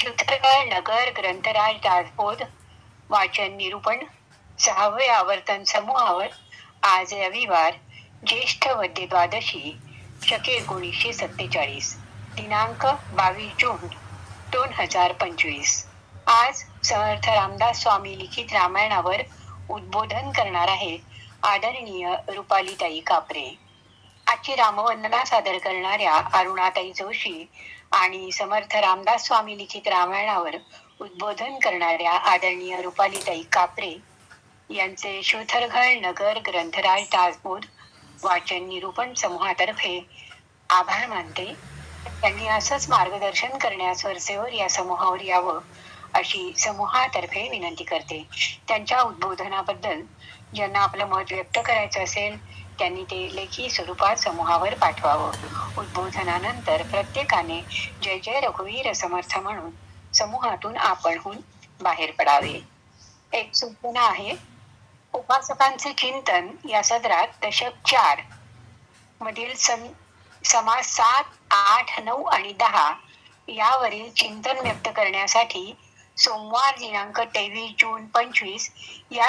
चित्रकळ नगर ग्रंथराज दासबोध वाचन निरूपण सहावे आवर्तन समूहावर आज रविवार ज्येष्ठ वद्य द्वादशी शके एकोणीसशे सत्तेचाळीस दिनांक बावीस जून दोन हजार पंचवीस. आज समर्थ रामदास स्वामी लिखित रामायणावर उद्बोधन करणार आहेत आदरणीय रुपालीताई कापरे. आजची रामवंदना सादर करणाऱ्या अरुणाताई जोशी आणि समर्थ रामदास स्वामी लिखित रामायणावर उद्बोधन करणाऱ्या आदरणीय रुपालीताई कापरे यांचे शोथरघळ नगर ग्रंथराज दासबोध वाचन निरूपण समूहातर्फे आभार मानते. त्यांनी असंच मार्गदर्शन करण्यास वरसेवर या समूहावर यावं अशी समूहातर्फे विनंती करते. त्यांच्या उद्बोधनाबद्दल ज्यांना आपलं मत व्यक्त करायचं असेल त्यांनी ते लेखी स्वरूपात समूहावर पाठवावं. उद्बोधनानंतर प्रत्येकाने जय जय रघुवीर समर्थ म्हणून समूहातून आपणहून बाहेर पडावे. एक सूचना आहे उपासकांचे चिंतन या सदरात दशक चार मधील सम समास सात आठ नऊ आणि दहा यावरील चिंतन व्यक्त करण्यासाठी सोमवार दिनांक तेवीस जून पंचवीस या